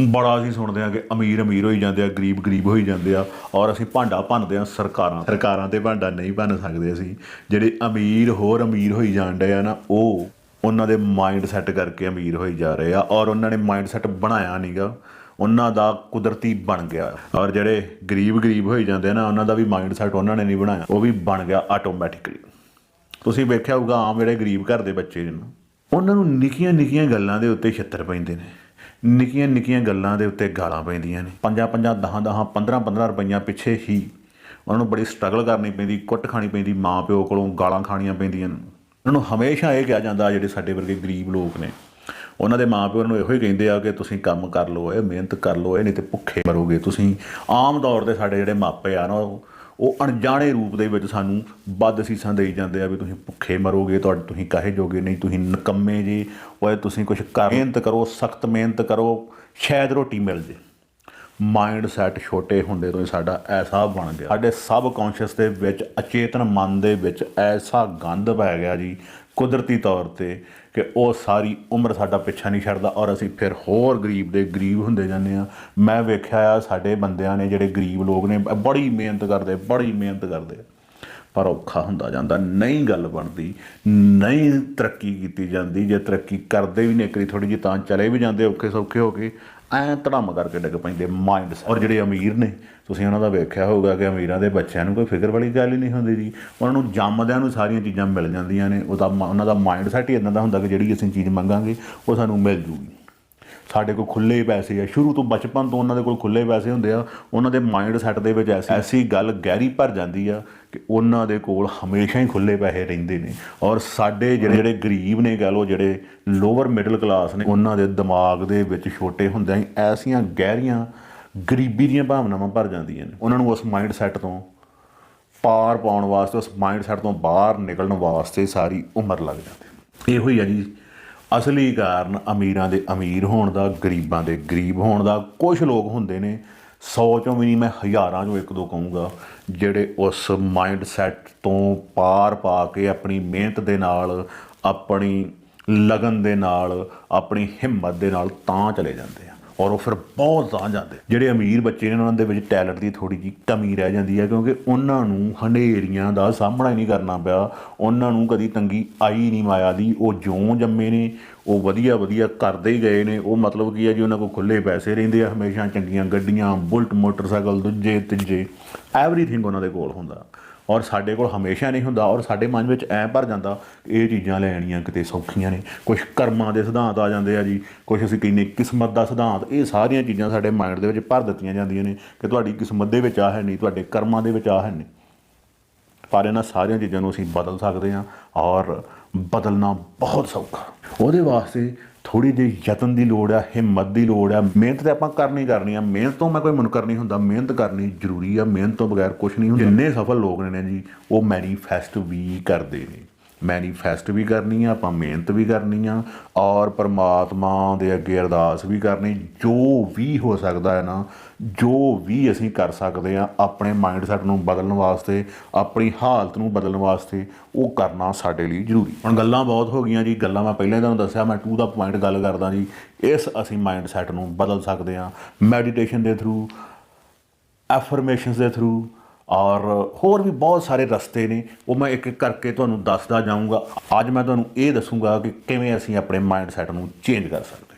ਬੜਾ ਅਸੀਂ ਸੁਣਦੇ ਆ ਕਿ ਅਮੀਰ ਅਮੀਰ ਹੋਈ ਜਾਂਦੇ ਆ, ਗਰੀਬ ਗਰੀਬ ਹੋਈ ਜਾਂਦੇ ਆ ਔਰ ਅਸੀਂ ਭਾਂਡਾ ਭੰਨਦੇ ਆ ਸਰਕਾਰਾਂ ਸਰਕਾਰਾਂ ਤੇ ਭਾਂਡਾ ਨਹੀਂ ਭੰਨ ਸਕਦੇ ਅਸੀਂ। ਜਿਹੜੇ ਅਮੀਰ ਹੋਰ ਅਮੀਰ ਹੋਈ ਜਾਂਦੇ ਆ ਨਾ, ਉਹ ਉਹਨਾਂ ਦੇ ਮਾਈਂਡ ਸੈੱਟ ਕਰਕੇ ਅਮੀਰ ਹੋਈ ਜਾ ਰਹੇ ਆ ਔਰ ਉਹਨਾਂ ਨੇ ਮਾਈਂਡ ਸੈੱਟ ਬਣਾਇਆ ਨਹੀਂਗਾ ਉਹਨਾਂ ਦਾ ਕੁਦਰਤੀ ਬਣ ਗਿਆ। ਔਰ ਜਿਹੜੇ ਗਰੀਬ ਗਰੀਬ ਹੋਈ ਜਾਂਦੇ ਆ ਨਾ, ਉਹਨਾਂ ਦਾ ਵੀ ਮਾਈਂਡ ਸੈੱਟ ਉਹਨਾਂ ਨੇ ਨਹੀਂ ਬਣਾਇਆ। ਉਹ ਵੀ ਬਣ ਗਿਆ ਆਟੋਮੈਟਿਕਲੀ ਤੁਸੀਂ ਵੇਖਿਆ ਹੋਊਗਾ ਆਮ ਜਿਹੜੇ ਗਰੀਬ ਘਰ ਦੇ ਬੱਚੇ ਨੇ ਉਹਨਾਂ ਨੂੰ ਨਿੱਕੀਆਂ ਨਿੱਕੀਆਂ ਗੱਲਾਂ ਦੇ ਉੱਤੇ ਛਿੱਤਰ ਪੈਂਦੇ ਨੇ। ਨਿੱਕੀਆਂ ਨਿੱਕੀਆਂ ਗੱਲਾਂ ਦੇ ਉੱਤੇ ਗਾਲਾਂ ਪੈਂਦੀਆਂ ਨੇ। ਪੰਜਾਂ ਪੰਜਾਂ ਦਹਾਂ ਦਹਾਂ 15 15 ਰੁਪਈਆਂ ਪਿੱਛੇ ਹੀ ਉਹਨਾਂ ਨੂੰ ਬੜੀ ਸਟਰਗਲ ਕਰਨੀ ਪੈਂਦੀ, ਕੁੱਟ ਖਾਣੀ ਪੈਂਦੀ ਮਾਂ ਪਿਓ ਕੋਲੋਂ ਗਾਲਾਂ ਖਾਣੀਆਂ ਪੈਂਦੀਆਂ ਉਹਨਾਂ ਨੂੰ ਹਮੇਸ਼ਾ ਇਹ ਕਿਹਾ ਜਾਂਦਾ ਜਿਹੜੇ ਸਾਡੇ ਵਰਗੇ ਗਰੀਬ ਲੋਕ ਨੇ। ਉਹਨਾਂ ਦੇ ਮਾਪਿਓ ਨੂੰ ਇਹੋ ਹੀ ਕਹਿੰਦੇ ਆ ਕਿ ਤੁਸੀਂ ਕੰਮ ਕਰ ਲਓ, ਇਹ ਮਿਹਨਤ ਕਰ ਲਓ, ਇਹ ਨਹੀਂ ਤੇ ਭੁੱਖੇ ਮਰੋਗੇ ਤੁਸੀਂ। ਆਮ ਤੌਰ ਤੇ ਸਾਡੇ ਜਿਹੜੇ ਮਾਪੇ ਆ ਨਾ, ਉਹ ਉਹ ਅਣਜਾਣੇ ਰੂਪ ਦੇ ਵਿੱਚ ਸਾਨੂੰ ਵੱਧ ਸੀਸਾਂ ਦੇਈ ਜਾਂਦੇ ਆ ਵੀ ਤੁਸੀਂ ਭੁੱਖੇ ਮਰੋਗੇ, ਤੁਹਾਡੇ ਤੁਸੀਂ ਕਾਹੇ ਜੋਗੇ ਨਹੀਂ, ਤੁਸੀਂ ਨਕੰਮੇ ਜੀ, ਓਏ ਤੁਸੀਂ ਕੁਝ ਕਰ, ਮਿਹਨਤ ਕਰੋ, ਸਖਤ ਮਿਹਨਤ ਕਰੋ, ਸ਼ਾਇਦ ਰੋਟੀ ਮਿਲ ਜੇ। ਮਾਈਂਡ ਸੈਟ ਛੋਟੇ ਹੁੰਦੇ ਤੋਂ ਹੀ ਸਾਡਾ ਐਸਾ ਬਣ ਗਿਆ। ਸਾਡੇ ਸਬ ਕੌਂਸ਼ੀਅਸ ਦੇ ਵਿੱਚ, ਅਚੇਤਨ ਮਨ ਦੇ ਵਿੱਚ ਐਸਾ ਗੰਦ ਪੈ ਗਿਆ ਜੀ ਕੁਦਰਤੀ ਤੌਰ ਤੇ ਕਿ ਉਹ ਸਾਰੀ ਉਮਰ ਸਾਡਾ ਪਿੱਛਾ ਨਹੀਂ ਛੱਡਦਾ ਔਰ ਅਸੀਂ ਫਿਰ ਹੋਰ ਗਰੀਬ ਦੇ ਗਰੀਬ ਹੁੰਦੇ ਜਾਂਦੇ ਆ ਮੈਂ ਵੇਖਿਆ ਆ, ਸਾਡੇ ਬੰਦਿਆਂ ਨੇ ਜਿਹੜੇ ਗਰੀਬ ਲੋਕ ਨੇ, ਬੜੀ ਮਿਹਨਤ ਕਰਦੇ, ਬੜੀ ਮਿਹਨਤ ਕਰਦੇ। ਪਰ ਔਖਾ ਹੁੰਦਾ ਜਾਂਦਾ, ਨਹੀਂ ਗੱਲ ਬਣਦੀ, ਨਹੀਂ ਤਰੱਕੀ ਕੀਤੀ ਜਾਂਦੀ। ਜੇ ਤਰੱਕੀ ਕਰਦੇ ਵੀ ਨੇ ਕਰੀ ਥੋੜੀ ਜਿਹੀ ਤਾਂ ਚਲੇ ਵੀ ਜਾਂਦੇ ਔਖੇ ਸੌਖੇ ਹੋ ਕੇ ਐ ਧੜਮ ਕਰਕੇ ਡਿੱਗ ਪੈਂਦੇ ਮਾਈਂਡ ਔਰ ਜਿਹੜੇ ਅਮੀਰ ਨੇ, ਤੁਸੀਂ ਉਹਨਾਂ ਦਾ ਵੇਖਿਆ ਹੋਊਗਾ ਕਿ ਅਮੀਰਾਂ ਦੇ ਬੱਚਿਆਂ ਨੂੰ ਕੋਈ ਫਿਕਰ ਵਾਲੀ ਗੱਲ ਹੀ ਨਹੀਂ ਹੁੰਦੀ ਜੀ। ਉਹਨਾਂ ਨੂੰ ਜੰਮਦਿਆਂ ਨੂੰ ਸਾਰੀਆਂ ਚੀਜ਼ਾਂ ਮਿਲ ਜਾਂਦੀਆਂ ਨੇ। ਉਹਦਾ ਮ- ਉਹਨਾਂ ਦਾ ਮਾਈਂਡ ਸੈਟ ਹੀ ਇਦਾਂ ਦਾ ਹੁੰਦਾ ਕਿ ਜਿਹੜੀ ਅਸੀਂ ਚੀਜ਼ ਮੰਗਾਂਗੇ, ਉਹ ਸਾਨੂੰ ਮਿਲ ਜੂਗੀ। ਸਾਡੇ ਕੋਲ ਖੁੱਲੇ ਪੈਸੇ ਆ। ਸ਼ੁਰੂ ਤੋਂ ਬਚਪਨ ਤੋਂ ਉਹਨਾਂ ਦੇ ਕੋਲ ਖੁੱਲੇ ਪੈਸੇ ਹੁੰਦੇ ਆ। ਉਹਨਾਂ ਦੇ ਮਾਈਂਡ ਸੈਟ ਦੇ ਵਿੱਚ ਐਸੀ ਐਸੀ ਗੱਲ ਗਹਿਰੀ ਭਰ ਜਾਂਦੀ ਆ ਕਿ ਉਹਨਾਂ ਦੇ ਕੋਲ ਹਮੇਸ਼ਾ ਹੀ ਖੁੱਲੇ ਪੈਸੇ ਰਹਿੰਦੇ ਨੇ ਔਰ ਸਾਡੇ ਜਿਹੜੇ ਜਿਹੜੇ ਗਰੀਬ ਨੇ ਕਹ ਲਓ, ਜਿਹੜੇ ਲੋਅਰ ਮਿਡਲ ਕਲਾਸ ਨੇ, ਉਹਨਾਂ ਦੇ ਦਿਮਾਗ ਦੇ ਵਿੱਚ ਛੋਟੇ ਹੁੰਦਿਆਂ ਹੀ ਐਸੀਆਂ ਗਹਿਰੀਆਂ ਗਰੀਬੀ ਦੀਆਂ ਭਾਵਨਾਵਾਂ ਭਰ ਜਾਂਦੀਆਂ ਨੇ। ਉਹਨਾਂ ਨੂੰ ਉਸ ਮਾਈਂਡ ਸੈਟ ਤੋਂ ਪਾਰ ਪਾਉਣ ਵਾਸਤੇ, ਉਸ ਮਾਈਂਡ ਸੈਟ ਤੋਂ ਬਾਹਰ ਨਿਕਲਣ ਵਾਸਤੇ ਸਾਰੀ ਉਮਰ ਲੱਗ ਜਾਂਦੀ ਇਹੋ ਹੀ ਆ ਜੀ, ਅਸਲੀ ਕਾਰਨ ਅਮੀਰਾਂ ਦੇ ਅਮੀਰ ਹੋਣ ਦਾ, ਗਰੀਬਾਂ ਦੇ ਗਰੀਬ ਹੋਣ ਦਾ। ਕੁਝ ਲੋਕ ਹੁੰਦੇ ਨੇ 100 ਚੋਂ ਵੀ ਨਹੀਂ, ਮੈਂ ਹਜ਼ਾਰਾਂ ਚੋਂ ਇੱਕ ਦੋ ਕਹੂੰਗਾ, ਜਿਹੜੇ ਉਸ ਮਾਈਂਡ ਸੈਟ ਤੋਂ ਪਾਰ ਪਾ ਕੇ ਆਪਣੀ ਮਿਹਨਤ ਦੇ ਨਾਲ, ਆਪਣੀ ਲਗਨ ਦੇ ਨਾਲ, ਆਪਣੀ ਹਿੰਮਤ ਦੇ ਨਾਲ ਤਾਂ ਚਲੇ ਜਾਂਦੇ ਆ। ਔਰ ਉਹ ਫਿਰ ਬਹੁਤ ਤਾਂ ਜਾਂਦੇ ਜਿਹੜੇ ਅਮੀਰ ਬੱਚੇ ਨੇ ਉਹਨਾਂ ਦੇ ਵਿੱਚ ਟੈਲੈਂਟ ਦੀ ਥੋੜੀ ਜੀ ਕਮੀ ਰਹਿ ਜਾਂਦੀ ਹੈ, ਕਿਉਂਕਿ ਉਹਨਾਂ ਨੂੰ ਹਨੇਰੀਆਂ ਦਾ ਸਾਹਮਣਾ ਹੀ ਨਹੀਂ ਕਰਨਾ ਪਿਆ। ਉਹਨਾਂ ਨੂੰ ਕਦੀ ਤੰਗੀ ਆਈ ਨਹੀਂ ਮਾਇਆ ਦੀ। ਉਹ ਜਿਉਂ ਜੰਮੇ ਨੇ, ਉਹ ਵਧੀਆ ਵਧੀਆ ਕਰਦੇ ਹੀ ਗਏ ਨੇ। ਉਹ ਮਤਲਬ ਕੀ ਹੈ ਜੀ, ਉਹਨਾਂ ਕੋਲ ਖੁੱਲੇ ਪੈਸੇ ਰਹਿੰਦੇ ਆ ਹਮੇਸ਼ਾ, ਚੰਗੀਆਂ ਗੱਡੀਆਂ, ਬੁਲਟ, ਮੋਟਰਸਾਈਕਲ, ਦੂਜੇ, ਤੀਜੇ ਐਵਰੀਥਿੰਗ ਉਹਨਾਂ ਦੇ ਕੋਲ ਹੁੰਦਾ। ਔਰ ਸਾਡੇ ਕੋਲ ਹਮੇਸ਼ਾ ਨਹੀਂ ਹੁੰਦਾ ਔਰ ਸਾਡੇ ਮਨ ਵਿੱਚ ਐ ਭਰ ਜਾਂਦਾ ਇਹ ਚੀਜ਼ਾਂ ਲੈਣੀਆਂ ਕਿਤੇ ਸੌਖੀਆਂ ਨੇ। ਕੁਝ ਕਰਮਾਂ ਦੇ ਸਿਧਾਂਤ ਆ ਜਾਂਦੇ ਆ ਜੀ ਕੁਝ ਅਸੀਂ ਕਹਿੰਦੇ ਕਿਸਮਤ ਦਾ ਸਿਧਾਂਤ, ਇਹ ਸਾਰੀਆਂ ਚੀਜ਼ਾਂ ਸਾਡੇ ਮਾਈਂਡ ਦੇ ਵਿੱਚ ਭਰ ਦਿੱਤੀਆਂ ਜਾਂਦੀਆਂ ਨੇ ਕਿ ਤੁਹਾਡੀ ਕਿਸਮਤ ਦੇ ਵਿੱਚ ਆ ਹੈ ਨਹੀਂ, ਤੁਹਾਡੇ ਕਰਮਾਂ ਦੇ ਵਿੱਚ ਆ ਹੈ ਨਹੀਂ। ਪਰ ਇਹਨਾਂ ਸਾਰੀਆਂ ਚੀਜ਼ਾਂ ਨੂੰ ਅਸੀਂ ਬਦਲ ਸਕਦੇ ਹਾਂ ਔਰ ਬਦਲਣਾ ਬਹੁਤ ਸੌਖਾ। ਉਹਦੇ ਵਾਸਤੇ ਥੋੜੀ ਜਿਹੀ ਯਤਨ ਦੀ ਲੋੜ ਆ ਹਿੰਮਤ ਦੀ ਲੋੜ ਆ। ਮਿਹਨਤ ਤੇ ਆਪਾਂ ਕਰਨੀ ਕਰਨੀ ਆ। ਮਿਹਨਤ ਤੋਂ ਮੈਂ ਕੋਈ ਮੁਨਕਰ ਨਹੀਂ ਹੁੰਦਾ। ਮਿਹਨਤ ਕਰਨੀ ਜ਼ਰੂਰੀ ਆ। ਮਿਹਨਤ ਤੋਂ ਬਗੈਰ ਕੁਝ ਨਹੀਂ ਹੁੰਦਾ। ਜਿੰਨੇ ਸਫਲ ਲੋਕ ਨੇ ਜੀ ਉਹ ਮੈਨੀਫੈਸਟ ਵੀ ਕਰਦੇ ਨੇ। ਮੈਨੀਫੈਸਟ ਵੀ ਕਰਨੀ ਆ, ਆਪਾਂ ਮਿਹਨਤ ਵੀ ਕਰਨੀ ਆ ਔਰ ਪਰਮਾਤਮਾ ਦੇ ਅੱਗੇ ਅਰਦਾਸ ਵੀ ਕਰਨੀ। ਜੋ ਵੀ ਹੋ ਸਕਦਾ ਹੈ ਨਾ, ਜੋ ਵੀ ਅਸੀਂ ਕਰ ਸਕਦੇ ਆ, ਆਪਣੇ ਮਾਈਂਡ ਸੈਟ ਨੂੰ ਬਦਲਣ ਵਾਸਤੇ, ਆਪਣੀ ਹਾਲਤ ਨੂੰ ਬਦਲਣ ਵਾਸਤੇ ਉਹ ਕਰਨਾ ਸਾਡੇ ਲਈ ਜ਼ਰੂਰੀ। ਹੁਣ ਗੱਲਾਂ ਬਹੁਤ ਹੋ ਗਈਆਂ ਜੀ, ਗੱਲਾਂ ਮੈਂ ਪਹਿਲਾਂ ਹੀ ਤੁਹਾਨੂੰ ਦੱਸਿਆ, ਮੈਂ ਟੂ ਦਾ ਪੁਆਇੰਟ ਗੱਲ ਕਰਦਾ ਜੀ। ਇਸ ਅਸੀਂ ਮਾਈਂਡ ਸੈਟ ਨੂੰ ਬਦਲ ਸਕਦੇ ਆ ਮੈਡੀਟੇਸ਼ਨ ਦੇ ਥਰੂ ਐਫਰਮੇਸ਼ਨਸ ਦੇ ਥਰੂ ਔਰ ਹੋਰ ਵੀ ਬਹੁਤ ਸਾਰੇ ਰਸਤੇ ਨੇ। ਉਹ ਮੈਂ ਇੱਕ ਇੱਕ ਕਰਕੇ ਤੁਹਾਨੂੰ ਦੱਸਦਾ ਜਾਊਂਗਾ। ਅੱਜ ਮੈਂ ਤੁਹਾਨੂੰ ਇਹ ਦੱਸੂਗਾ ਕਿ ਕਿਵੇਂ ਅਸੀਂ ਆਪਣੇ ਮਾਈਂਡ ਸੈਟ ਨੂੰ ਚੇਂਜ ਕਰ ਸਕਦੇ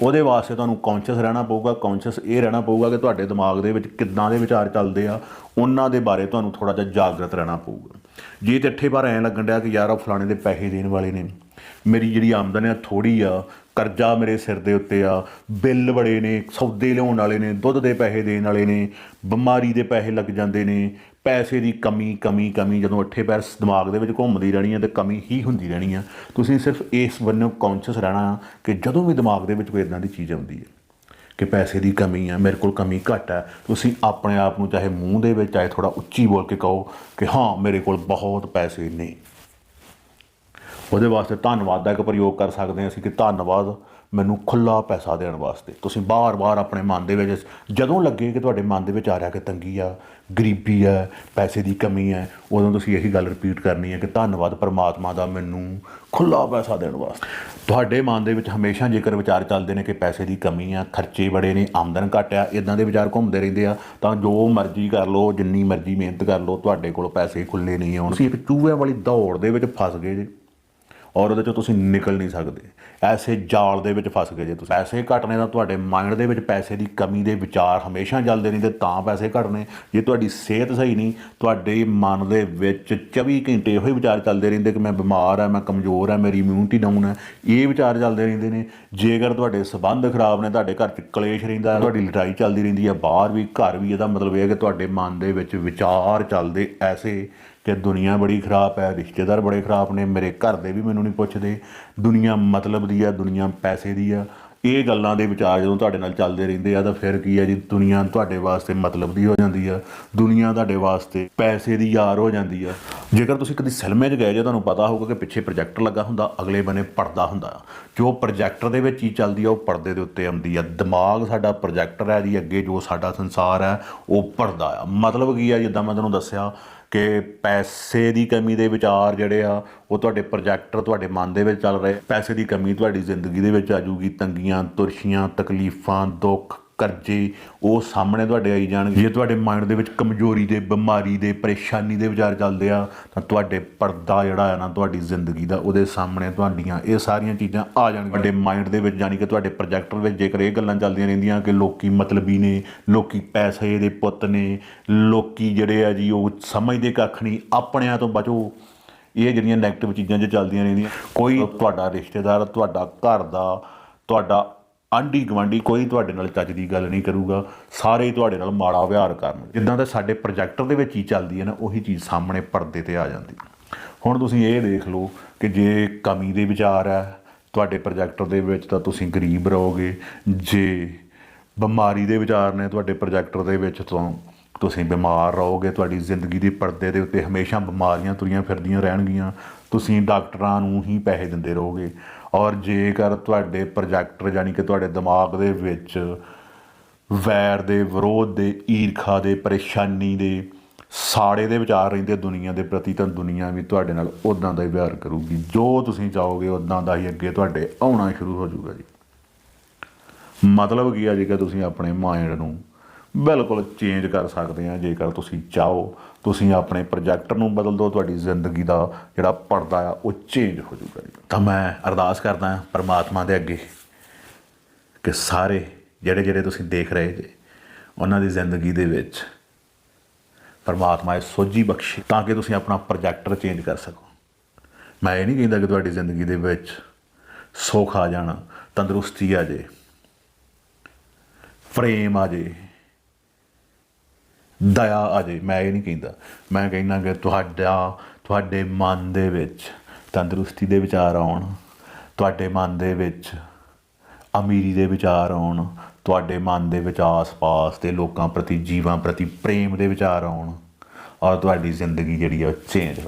ਉਹਦੇ ਵਾਸਤੇ ਤੁਹਾਨੂੰ ਕੌਨਸ਼ੀਅਸ ਰਹਿਣਾ ਪਊਗਾ। ਕੌਨਸ਼ੀਅਸ ਇਹ ਰਹਿਣਾ ਪਊਗਾ ਕਿ ਤੁਹਾਡੇ ਦਿਮਾਗ ਦੇ ਵਿੱਚ ਕਿੱਦਾਂ ਦੇ ਵਿਚਾਰ ਚੱਲਦੇ ਆ। ਉਹਨਾਂ ਦੇ ਬਾਰੇ ਤੁਹਾਨੂੰ ਥੋੜਾ ਜਿਹਾ ਜਾਗਰਤ ਰਹਿਣਾ ਪਊਗਾ। ਜੇ ਤੇ ਇੱਥੇ ਬਾਰ ਐਂ ਲੱਗਣ ਡਿਆ ਕਿ ਯਾਰ ਉਹ ਫਲਾਣੇ ਦੇ ਪੈਸੇ ਦੇਣ ਵਾਲੇ ਨੇ ਮੇਰੀ ਜਿਹੜੀ ਆਮਦਨ ਆ ਥੋੜੀ ਆ, ਕਰਜ਼ਾ ਮੇਰੇ ਸਿਰ ਦੇ ਉੱਤੇ ਆ, ਬਿੱਲ ਬੜੇ ਨੇ, ਸੌਦੇ ਲਿਆਉਣ ਵਾਲੇ ਨੇ, ਦੁੱਧ ਦੇ ਪੈਸੇ ਦੇਣ ਵਾਲੇ ਨੇ, ਬਿਮਾਰੀ ਦੇ ਪੈਸੇ ਲੱਗ ਜਾਂਦੇ ਨੇ, ਪੈਸੇ ਦੀ ਕਮੀ ਕਮੀ ਕਮੀ ਜਦੋਂ ਅੱਠੇ ਪੈਰ ਦਿਮਾਗ ਦੇ ਵਿੱਚ ਘੁੰਮਦੀ ਰਹਿਣੀ ਹੈ ਤੇ ਕਮੀ ਹੀ ਹੁੰਦੀ ਰਹਿਣੀ ਆ। ਤੁਸੀਂ ਸਿਰਫ ਇਸ ਵੱਲੋਂ ਕੌਨਸ਼ੀਅਸ ਰਹਿਣਾ ਕਿ ਜਦੋਂ ਵੀ ਦਿਮਾਗ ਦੇ ਵਿੱਚ ਕੋਈ ਇਦਾਂ ਦੀ ਚੀਜ਼ ਆਉਂਦੀ ਹੈ ਕਿ ਪੈਸੇ ਦੀ ਕਮੀ ਆ, ਮੇਰੇ ਕੋਲ ਕਮੀ ਘੱਟ ਹੈ ਤੁਸੀਂ ਆਪਣੇ ਆਪ ਨੂੰ ਚਾਹੇ ਮੂੰਹ ਦੇ ਵਿੱਚ, ਚਾਹੇ ਥੋੜਾ ਉੱਚੀ ਬੋਲ ਕੇ ਕਹੋ ਕਿ ਹਾਂ, ਮੇਰੇ ਕੋਲ ਬਹੁਤ ਪੈਸੇ ਨੇ। ਉਹਦੇ ਵਾਸਤੇ ਧੰਨਵਾਦ ਦਾ ਇੱਕ ਪ੍ਰਯੋਗ ਕਰ ਸਕਦੇ ਹਾਂ ਅਸੀਂ ਕਿ ਧੰਨਵਾਦ ਮੈਨੂੰ ਖੁੱਲਾ ਪੈਸਾ ਦੇਣ ਵਾਸਤੇ। ਤੁਸੀਂ ਬਾਰ-ਬਾਰ ਆਪਣੇ ਮਨ ਦੇ ਵਿੱਚ, ਜਦੋਂ ਲੱਗੇ ਕਿ ਤੁਹਾਡੇ ਮਨ ਦੇ ਵਿੱਚ ਆ ਰਿਹਾ ਕਿ ਤੰਗੀ ਆ, ਗਰੀਬੀ ਆ, ਪੈਸੇ ਦੀ ਕਮੀ ਹੈ ਉਦੋਂ ਤੁਸੀਂ ਇਹੀ ਗੱਲ ਰਿਪੀਟ ਕਰਨੀ ਹੈ ਕਿ ਧੰਨਵਾਦ ਪਰਮਾਤਮਾ ਦਾ ਮੈਨੂੰ ਖੁੱਲਾ ਪੈਸਾ ਦੇਣ ਵਾਸਤੇ। ਤੁਹਾਡੇ ਮਨ ਦੇ ਵਿੱਚ ਹਮੇਸ਼ਾ ਜੇਕਰ ਵਿਚਾਰ ਚੱਲਦੇ ਨੇ ਕਿ ਪੈਸੇ ਦੀ ਕਮੀ ਆ, ਖਰਚੇ ਬੜੇ ਨੇ, ਆਮਦਨ ਘੱਟ ਆ ਇਦਾਂ ਦੇ ਵਿਚਾਰ ਘੁੰਮਦੇ ਰਹਿੰਦੇ ਆ, ਤਾਂ ਜੋ ਮਰਜ਼ੀ ਕਰ ਲਓ, ਜਿੰਨੀ ਮਰਜ਼ੀ ਮਿਹਨਤ ਕਰ ਲਓ, ਤੁਹਾਡੇ ਕੋਲ ਪੈਸੇ ਖੁੱਲੇ ਨਹੀਂ ਆਉਣ ਤੁਸੀਂ ਇੱਕ ਚੂਹਿਆਂ ਵਾਲੀ ਦੌੜ ਦੇ ਵਿੱਚ ਫਸ ਗਏ ਜੇ। ਔਰ ਉਹਦੇ ਚੋਂ ਤੁਸੀਂ ਨਿਕਲ ਨਹੀਂ ਸਕਦੇ। ਐਸੇ ਜਾਲ ਦੇ ਵਿੱਚ ਫਸ ਗਏ ਜੇ ਤੁਸੀਂ। ਪੈਸੇ ਘਟਨੇ ਦਾ ਤੁਹਾਡੇ ਮਾਈਂਡ ਦੇ ਵਿੱਚ ਪੈਸੇ ਦੀ ਕਮੀ ਦੇ ਵਿਚਾਰ ਹਮੇਸ਼ਾ ਚੱਲਦੇ ਨਹੀਂ ਤੇ ਤਾਂ ਪੈਸੇ ਘਟਨੇ। ਜੇ ਤੁਹਾਡੀ ਸਿਹਤ ਸਹੀ ਨਹੀਂ, ਤੁਹਾਡੇ ਮਨ ਦੇ ਵਿੱਚ 24 ਘੰਟੇ ਇਹੋ ਹੀ ਵਿਚਾਰ ਚੱਲਦੇ ਰਹਿੰਦੇ ਕਿ ਮੈਂ ਬਿਮਾਰ ਆ ਮੈਂ ਕਮਜ਼ੋਰ ਆ ਮੇਰੀ ਇਮਿਊਨਿਟੀ ਡਾਊਨ ਹੈ। ਇਹ ਵਿਚਾਰ ਚੱਲਦੇ ਰਹਿੰਦੇ ਨੇ। ਜੇਕਰ ਤੁਹਾਡੇ ਸਬੰਧ ਖਰਾਬ ਨੇ, ਤੁਹਾਡੇ ਘਰ 'ਚ ਕਲੇਸ਼ ਰਹਿੰਦਾ ਤੁਹਾਡੀ ਲੜਾਈ ਚੱਲਦੀ ਰਹਿੰਦੀ ਹੈ, ਬਾਹਰ ਵੀ, ਘਰ ਵੀ, ਇਹਦਾ ਮਤਲਬ ਇਹ ਹੈ ਕਿ ਤੁਹਾਡੇ ਮਨ ਦੇ ਵਿੱਚ ਵਿਚਾਰ ਚੱਲਦੇ ਐਸੇ ਕਿ ਦੁਨੀਆ ਬੜੀ ਖਰਾਬ ਹੈ, ਰਿਸ਼ਤੇਦਾਰ ਬੜੇ ਖਰਾਬ ਨੇ, ਮੇਰੇ ਘਰ ਦੇ ਵੀ ਮੈਨੂੰ ਨਹੀਂ ਪੁੱਛਦੇ। ਦੁਨੀਆ ਮਤਲਬ ਦੀ ਆ ਦੁਨੀਆ ਪੈਸੇ ਦੀ ਆ ਇਹ ਗੱਲਾਂ ਦੇ ਵਿਚਾਰ ਜਦੋਂ ਤੁਹਾਡੇ ਨਾਲ ਚੱਲਦੇ ਰਹਿੰਦੇ ਆ, ਤਾਂ ਫਿਰ ਕੀ ਆ ਜੀ? ਦੁਨੀਆ ਤੁਹਾਡੇ ਵਾਸਤੇ ਮਤਲਬ ਦੀ ਹੋ ਜਾਂਦੀ ਆ। ਦੁਨੀਆ ਤੁਹਾਡੇ ਵਾਸਤੇ ਪੈਸੇ ਦੀ ਯਾਰ ਹੋ ਜਾਂਦੀ ਆ। ਜੇਕਰ ਤੁਸੀਂ ਕਦੀ ਸਿਨੇਮੇ 'ਚ ਗਏ ਜੇ, ਤੁਹਾਨੂੰ ਪਤਾ ਹੋਊਗਾ ਕਿ ਪਿੱਛੇ ਪ੍ਰੋਜੈਕਟਰ ਲੱਗਾ ਹੁੰਦਾ, ਅਗਲੇ ਬੰਨੇ ਪਰਦਾ ਹੁੰਦਾ। ਜੋ ਪ੍ਰੋਜੈਕਟਰ ਦੇ ਵਿੱਚ ਹੀ ਚੱਲਦੀ ਆ, ਉਹ ਪਰਦੇ ਦੇ ਉੱਤੇ ਆਉਂਦੀ ਆ। ਦਿਮਾਗ ਸਾਡਾ ਪ੍ਰੋਜੈਕਟਰ ਹੈ ਜੀ, ਅੱਗੇ ਜੋ ਸਾਡਾ ਸੰਸਾਰ ਹੈ, ਉਹ ਪਰਦਾ ਆ। ਮਤਲਬ ਕੀ ਆ, ਜਿੱਦਾਂ ਮੈਂ ਤੁਹਾਨੂੰ ਦੱਸਿਆ ਕਿ ਪੈਸੇ ਦੀ ਕਮੀ ਦੇ ਵਿਚਾਰ ਜਿਹੜੇ ਆ, ਉਹ ਤੁਹਾਡੇ ਪ੍ਰੋਜੈਕਟਰ ਤੁਹਾਡੇ ਮਨ ਦੇ ਵਿੱਚ ਚੱਲ ਰਹੇ। ਪੈਸੇ ਦੀ ਕਮੀ ਤੁਹਾਡੀ ਜ਼ਿੰਦਗੀ ਦੇ ਵਿੱਚ ਆ ਜੂਗੀ ਤੰਗੀਆਂ, ਤੁਰਸ਼ੀਆਂ, ਤਕਲੀਫਾਂ, ਦੁੱਖ ਕਰਜ਼ੇ ਉਹ ਸਾਹਮਣੇ ਤੁਹਾਡੇ ਆਈ ਜਾਣਗੇ। ਜੇ ਤੁਹਾਡੇ ਮਾਈਂਡ ਦੇ ਵਿੱਚ ਕਮਜ਼ੋਰੀ ਦੇ ਬਿਮਾਰੀ ਦੇ ਪਰੇਸ਼ਾਨੀ ਦੇ ਵਿਚਾਰ ਚੱਲਦੇ ਆ ਤਾਂ ਤੁਹਾਡੇ ਪਰਦਾ ਜਿਹੜਾ ਹੈ ਨਾ ਤੁਹਾਡੀ ਜ਼ਿੰਦਗੀ ਦਾ ਉਹਦੇ ਸਾਹਮਣੇ ਤੁਹਾਡੀਆਂ ਇਹ ਸਾਰੀਆਂ ਚੀਜ਼ਾਂ ਆ ਜਾਣਗੀਆਂ। ਤੁਹਾਡੇ ਮਾਈਂਡ ਦੇ ਵਿੱਚ ਯਾਨੀ ਕਿ ਤੁਹਾਡੇ ਪ੍ਰੋਜੈਕਟਰ ਵਿੱਚ ਜੇਕਰ ਇਹ ਗੱਲਾਂ ਚੱਲਦੀਆਂ ਰਹਿੰਦੀਆਂ ਕਿ ਲੋਕੀ ਮਤਲਬੀ ਨੇ ਲੋਕੀ ਪੈਸੇ ਦੇ ਪੁੱਤ ਨੇ ਲੋਕੀ ਜਿਹੜੇ ਆ ਜੀ ਉਹ ਸਮਝਦੇ ਕੱਖ ਨਹੀਂ ਆਪਣਿਆਂ ਤੋਂ ਬਚੋ। ਇਹ ਜਿਹੜੀਆਂ 네ਗੇਟਿਵ ਚੀਜ਼ਾਂ ਜੋ ਚੱਲਦੀਆਂ ਰਹਿੰਦੀਆਂ ਕੋਈ ਤੁਹਾਡਾ ਰਿਸ਼ਤੇਦਾਰ ਤੁਹਾਡਾ ਘਰ ਦਾ ਤੁਹਾਡਾ ਆਂਢੀ ਗਵਾਂਢੀ ਕੋਈ ਤੁਹਾਡੇ ਨਾਲ ਚੱਜ ਦੀ ਗੱਲ ਨਹੀਂ ਕਰੂਗਾ, ਸਾਰੇ ਤੁਹਾਡੇ ਨਾਲ ਮਾੜਾ ਵਿਹਾਰ ਕਰਨ। ਜਿੱਦਾਂ ਤਾਂ ਸਾਡੇ ਪ੍ਰੋਜੈਕਟਰ ਦੇ ਵਿੱਚ ਹੀ ਚੱਲਦੀ ਹੈ ਨਾ, ਉਹੀ ਚੀਜ਼ ਸਾਹਮਣੇ ਪਰਦੇ ਤੇ ਆ ਜਾਂਦੀ। ਹੁਣ ਤੁਸੀਂ ਇਹ ਦੇਖ ਲਓ ਕਿ ਜੇ ਕਮੀ ਦੇ ਵਿਚਾਰ ਹੈ, ਤੁਹਾਡੇ ਪ੍ਰੋਜੈਕਟਰ ਦੇ ਵਿੱਚ ਤਾਂ ਤੁਸੀਂ ਗਰੀਬ ਰਹੋਗੇ। ਜੇ ਬਿਮਾਰੀ ਦੇ ਵਿਚਾਰ ਨੇ ਤੁਹਾਡੇ ਪ੍ਰੋਜੈਕਟਰ ਦੇ ਵਿੱਚ, ਤੋਂ ਤੁਸੀਂ ਬਿਮਾਰ ਰਹੋਗੇ। ਤੁਹਾਡੀ ਜ਼ਿੰਦਗੀ ਦੇ ਪਰਦੇ ਦੇ ਉੱਤੇ ਹਮੇਸ਼ਾ ਬਿਮਾਰੀਆਂ ਤੁਰੀਆਂ ਫਿਰਦੀਆਂ ਰਹਿਣਗੀਆਂ। ਤੁਸੀਂ ਡਾਕਟਰਾਂ ਨੂੰ ਹੀ ਪੈਸੇ ਦਿੰਦੇ ਰਹੋਗੇ। ਔਰ ਜੇਕਰ ਤੁਹਾਡੇ ਪ੍ਰੋਜੈਕਟਰ ਯਾਨੀ ਕਿ ਤੁਹਾਡੇ ਦਿਮਾਗ ਦੇ ਵਿੱਚ ਵੈਰ ਦੇ, ਵਿਰੋਧ ਦੇ, ਈਰਖਾ ਦੇ, ਪਰੇਸ਼ਾਨੀ ਦੇ ਸਾੜੇ ਦੇ ਵਿਚਾਰ ਰਹਿੰਦੇ ਦੁਨੀਆ ਦੇ ਪ੍ਰਤੀ, ਤਾਂ ਦੁਨੀਆ ਵੀ ਤੁਹਾਡੇ ਨਾਲ ਉਦਾਂ ਦਾ ਹੀ ਵਿਹਾਰ ਕਰੂਗੀ। ਜੋ ਤੁਸੀਂ ਚਾਹੋਗੇ ਉਦਾਂ ਦਾ ਹੀ ਅੱਗੇ ਤੁਹਾਡੇ ਆਉਣਾ ਸ਼ੁਰੂ ਹੋ ਜਾਊਗਾ ਜੀ। ਮਤਲਬ ਕੀ ਆ ਜੇਕਰ ਤੁਸੀਂ ਆਪਣੇ ਮਾਈਂਡ ਨੂੰ ਬਿਲਕੁਲ ਚੇਂਜ ਕਰ ਸਕਦੇ ਆ ਜੇਕਰ ਤੁਸੀਂ ਚਾਹੋ, ਤੁਸੀਂ ਆਪਣੇ ਪ੍ਰੋਜੈਕਟਰ ਨੂੰ ਬਦਲ ਦਿਓ, ਤੁਹਾਡੀ ਜ਼ਿੰਦਗੀ ਦਾ ਜਿਹੜਾ ਪਰਦਾ ਆ, ਉਹ ਚੇਂਜ ਹੋ ਜਾਊਗਾ ਜੀ। ਤਾਂ ਮੈਂ ਅਰਦਾਸ ਕਰਦਾ ਹਾਂ ਪਰਮਾਤਮਾ ਦੇ ਅੱਗੇ ਕਿ ਸਾਰੇ ਜਿਹੜੇ ਜਿਹੜੇ ਤੁਸੀਂ ਦੇਖ ਰਹੇ ਜੇ, ਉਹਨਾਂ ਦੀ ਜ਼ਿੰਦਗੀ ਦੇ ਵਿੱਚ ਪਰਮਾਤਮਾ ਇਹ ਸੋਝੀ ਬਖਸ਼ੇ, ਤਾਂ ਕਿ ਤੁਸੀਂ ਆਪਣਾ ਪ੍ਰੋਜੈਕਟਰ ਚੇਂਜ ਕਰ ਸਕੋ। ਮੈਂ ਇਹ ਨਹੀਂ ਕਹਿੰਦਾ ਕਿ ਤੁਹਾਡੀ ਜ਼ਿੰਦਗੀ ਦੇ ਵਿੱਚ ਸੁੱਖ ਆ ਜਾਣਾ, ਤੰਦਰੁਸਤੀ ਆ ਜੇ ਫਰੇਮ ਆ ਜੇ ਦਇਆ ਆ ਜੇ ਮੈਂ ਇਹ ਨਹੀਂ ਕਹਿੰਦਾ। ਮੈਂ ਕਹਿੰਦਾ ਕਿ ਤੁਹਾਡਾ, ਤੁਹਾਡੇ ਮਨ ਦੇ ਵਿੱਚ ਤੰਦਰੁਸਤੀ ਦੇ ਵਿਚਾਰ ਆਉਣ, ਤੁਹਾਡੇ ਮਨ ਦੇ ਵਿੱਚ ਅਮੀਰੀ ਦੇ ਵਿਚਾਰ ਆਉਣ, ਤੁਹਾਡੇ ਮਨ ਦੇ ਵਿੱਚ ਆਸ-ਪਾਸ ਦੇ ਲੋਕਾਂ ਪ੍ਰਤੀ, ਜੀਵਾਂ ਪ੍ਰਤੀ ਪ੍ਰੇਮ ਦੇ ਵਿਚਾਰ ਆਉਣ, ਔਰ ਤੁਹਾਡੀ ਜ਼ਿੰਦਗੀ ਜਿਹੜੀ ਆ ਚੇਂਜ ਹੋ